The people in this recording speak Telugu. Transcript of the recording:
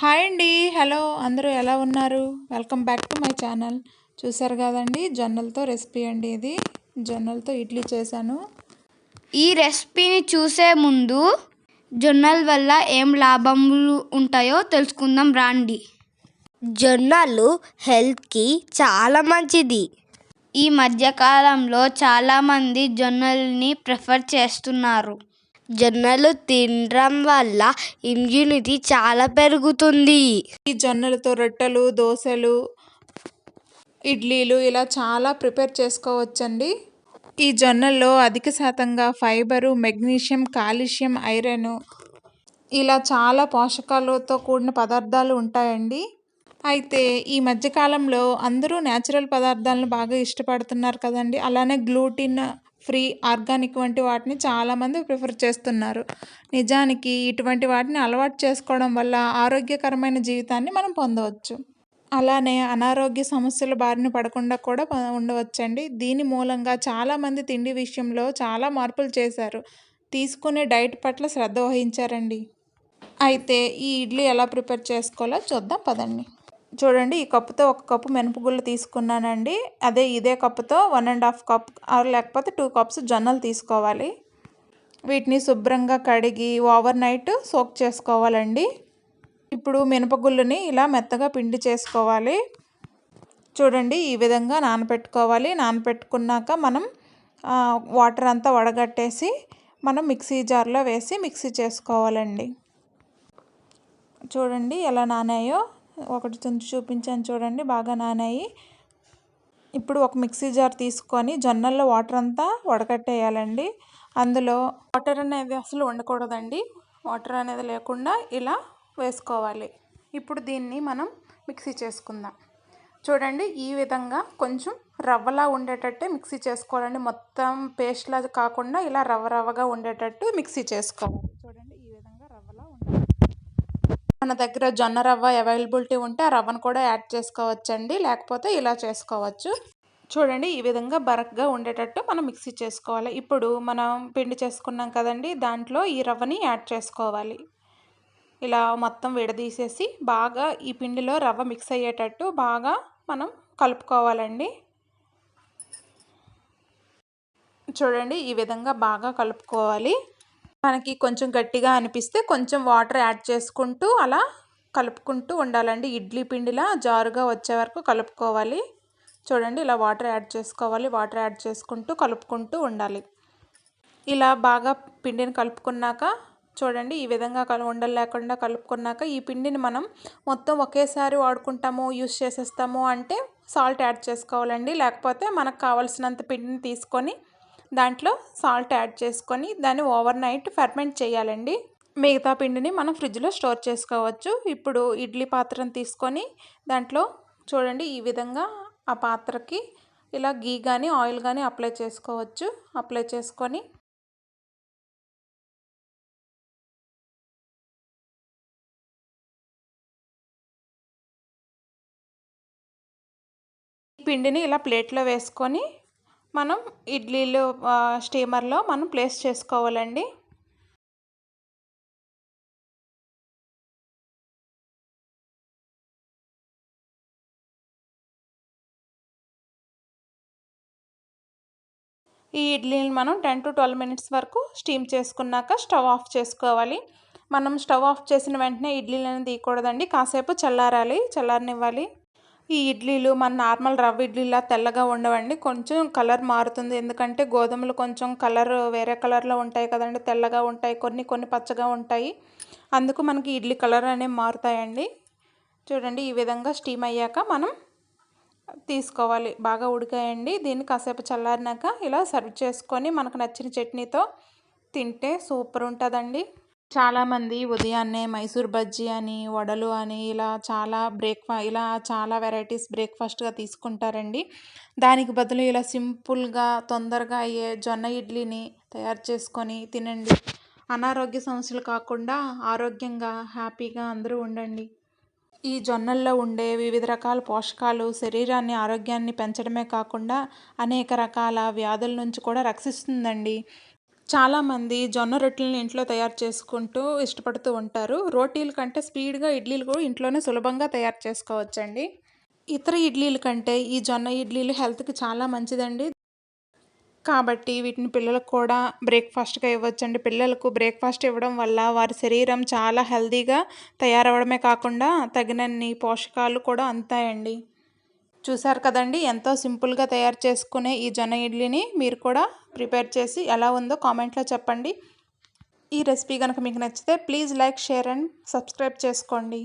హాయ్ అండి. హలో అందరూ ఎలా ఉన్నారు? Welcome back to my channel. చూసారు కదండి జొన్నలతో రెసిపీ అండి ఇది. జొన్నలతో ఇడ్లీ చేశాను. ఈ రెసిపీని చూసే ముందు జొన్నల వల్ల ఏం లాభములు ఉంటాయో తెలుసుకుందాం రాండి. జొన్నలు హెల్త్కి చాలా మంచిది. ఈ మధ్యకాలంలో చాలామంది జొన్నల్ని ప్రిఫర్ చేస్తున్నారు. జొన్నలు తినడం వల్ల ఇమ్యూనిటీ చాలా పెరుగుతుంది. ఈ జొన్నలతో రొట్టెలు దోశలు ఇడ్లీలు ఇలా చాలా ప్రిపేర్ చేసుకోవచ్చండి. ఈ జొన్నల్లో అధిక శాతంగా ఫైబరు మెగ్నీషియం కాల్షియం ఐరన్ ఇలా చాలా పోషకాలతో కూడిన పదార్థాలు ఉంటాయండి. అయితే ఈ మధ్యకాలంలో అందరూ న్యాచురల్ పదార్థాలను బాగా ఇష్టపడుతున్నారు కదండి. అలానే గ్లూటిన్ ఫ్రీ ఆర్గానిక్ వంటి వాటిని చాలామంది ప్రిఫర్ చేస్తున్నారు. నిజానికి ఇటువంటి వాటిని అలవాటు చేసుకోవడం వల్ల ఆరోగ్యకరమైన జీవితాన్ని మనం పొందవచ్చు. అలానే అనారోగ్య సమస్యల బారిన పడకుండా కూడా ఉండవచ్చండి. దీని మూలంగా చాలామంది తిండి విషయంలో చాలా మార్పులు చేశారు. తీసుకునే డైట్ పట్ల శ్రద్ధ వహించారండి. అయితే ఈ ఇడ్లీ ఎలా ప్రిపేర్ చేసుకోవాలో చూద్దాం పదండి. చూడండి ఈ కప్పుతో ఒక కప్పు మినపగుళ్ళు తీసుకున్నానండి. అదే ఇదే కప్పుతో one and half cup or లేకపోతే టూ కప్స్ జొన్నలు తీసుకోవాలి. వీటిని శుభ్రంగా కడిగి ఓవర్ నైట్ సోక్ చేసుకోవాలండి. ఇప్పుడు మినపగుళ్ళని ఇలా మెత్తగా పిండి చేసుకోవాలి. చూడండి ఈ విధంగా నానబెట్టుకోవాలి నానబెట్టుకున్నాక మనం వాటర్ అంతా వడగట్టేసి మనం మిక్సీ జార్లో వేసి మిక్సీ చేసుకోవాలండి. చూడండి ఎలా నానాయో. ఒకటి తుంచి చూపించాను చూడండి బాగా నానాయి. ఇప్పుడు ఒక మిక్సీ జార్ తీసుకొని జొన్నల్లో వాటర్ అంతా వడకట్టేయాలండి. అందులో వాటర్ అనేది అసలు ఉండకూడదండి. వాటర్ అనేది లేకుండా ఇలా వేసుకోవాలి. ఇప్పుడు దీన్ని మనం మిక్సీ చేసుకుందాం. చూడండి ఈ విధంగా కొంచెం రవ్వలా ఉండేటట్టే మిక్సీ చేసుకోవాలండి. మొత్తం పేస్ట్లా కాకుండా ఇలా రవ్వ రవ్వగా ఉండేటట్టు మిక్సీ చేసుకోవాలి. చూడండి ఈ విధంగా రవ్వలా ఉండాలి మన దగ్గర జొన్న రవ్వ అవైలబిలిటీ ఉంటే ఆ రవ్వను కూడా యాడ్ చేసుకోవచ్చండి. లేకపోతే ఇలా చేసుకోవచ్చు. చూడండి ఈ విధంగా బరక్గా ఉండేటట్టు మనం మిక్సీ చేసుకోవాలి. ఇప్పుడు మనం పిండి చేసుకున్నాం కదండి దాంట్లో ఈ రవ్వని యాడ్ చేసుకోవాలి. ఇలా మొత్తం విడదీసేసి బాగా ఈ పిండిలో రవ్వ మిక్స్ అయ్యేటట్టు బాగా మనం కలుపుకోవాలండి. చూడండి ఈ విధంగా బాగా కలుపుకోవాలి. మనకి కొంచెం గట్టిగా అనిపిస్తే కొంచెం వాటర్ యాడ్ చేసుకుంటూ అలా కలుపుకుంటూ ఉండాలండి. ఇడ్లీ పిండిలా జారుగా వచ్చే వరకు కలుపుకోవాలి. చూడండి ఇలా వాటర్ యాడ్ చేసుకోవాలి. వాటర్ యాడ్ చేసుకుంటూ కలుపుకుంటూ ఉండాలి. ఇలా బాగా పిండిని కలుపుకున్నాక చూడండి ఈ విధంగా కలు ఉండలు లేకుండా కలుపుకున్నాక ఈ పిండిని మనం మొత్తం ఒకేసారి వాడుకుంటాము యూస్ చేసేస్తాము అంటే సాల్ట్ యాడ్ చేసుకోవాలండి. లేకపోతే మనకు కావాల్సినంత పిండిని తీసుకొని దాంట్లో సాల్ట్ యాడ్ చేసుకొని దాన్ని ఓవర్ నైట్ ఫెర్మెంట్ చేయాలండి. మిగతా పిండిని మనం ఫ్రిడ్జ్లో స్టోర్ చేసుకోవచ్చు. ఇప్పుడు ఇడ్లీ పాత్రను తీసుకొని దాంట్లో చూడండి ఈ విధంగా ఆ పాత్రకి ఇలా గీ కానీ ఆయిల్ కానీ అప్లై చేసుకోవచ్చు. అప్లై చేసుకొని పిండిని ఇలా ప్లేట్లో వేసుకొని మనం ఇడ్లీలు స్టీమర్లో మనం ప్లేస్ చేసుకోవాలండి. ఈ ఇడ్లీని మనం టెన్ టు ట్వెల్వ్ మినిట్స్ వరకు స్టీమ్ చేసుకున్నాక స్టవ్ ఆఫ్ చేసుకోవాలి. మనం స్టవ్ ఆఫ్ చేసిన వెంటనే ఇడ్లీలను తీయకూడదండి. కాసేపు చల్లారాలి చల్లారనివ్వాలి. ఈ ఇడ్లీలు మన నార్మల్ రవ్వ ఇడ్లీలా తెల్లగా ఉండవండి. కొంచెం కలర్ మారుతుంది. ఎందుకంటే గోధుమలు కొంచెం కలర్ వేరే కలర్లో ఉంటాయి కదండి. తెల్లగా ఉంటాయి. కొన్ని కొన్ని పచ్చగా ఉంటాయి. అందుకు మనకి ఇడ్లీ కలర్ అనేవి మారుతాయండి. చూడండి ఈ విధంగా స్టీమ్ అయ్యాక మనం తీసుకోవాలి. బాగా ఉడికాయండి. దీన్ని కాసేపు చల్లారినాక ఇలా సర్వ్ చేసుకొని మనకు నచ్చిన చట్నీతో తింటే సూపర్ ఉంటుందండి. చాలామంది ఉదయాన్నే మైసూర్ బజ్జీ అని వడలు అని ఇలా చాలా బ్రేక్ఫా ఇలా చాలా వెరైటీస్ బ్రేక్ఫాస్ట్గా తీసుకుంటారండి. దానికి బదులు ఇలా సింపుల్గా తొందరగా అయ్యే జొన్న ఇడ్లీని తయారు చేసుకొని తినండి. అనారోగ్య సమస్యలు కాకుండా ఆరోగ్యంగా హ్యాపీగా అందరూ ఉండండి. ఈ జొన్నల్లో ఉండే వివిధ రకాల పోషకాలు శరీరాన్ని ఆరోగ్యాన్ని పెంచడమే కాకుండా అనేక రకాల వ్యాధుల నుంచి కూడా రక్షిస్తుందండి. చాలామంది జొన్న రొట్టెలను ఇంట్లో తయారు చేసుకుంటూ ఇష్టపడుతూ ఉంటారు. రోటీల కంటే స్పీడ్గా ఇడ్లీలు కూడా ఇంట్లోనే సులభంగా తయారు చేసుకోవచ్చండి. ఇతర ఇడ్లీల కంటే ఈ జొన్న ఇడ్లీలు హెల్త్కి చాలా మంచిదండి. కాబట్టి వీటిని పిల్లలకు కూడా బ్రేక్ఫాస్ట్గా ఇవ్వచ్చండి. పిల్లలకు బ్రేక్ఫాస్ట్ ఇవ్వడం వల్ల వారి శరీరం చాలా హెల్తీగా తయారవడమే కాకుండా తగినన్ని పోషకాలు కూడా అందుతాయండి. చూసారు కదండి. ఎంతో సింపుల్గా తయారు చేసుకునే ఈ జొన్న ఇడ్లీని మీరు కూడా ప్రిపేర్ చేసి ఎలా ఉందో కామెంట్లో చెప్పండి. ఈ రెసిపీ కనుక మీకు నచ్చితే please like share and subscribe చేసుకోండి.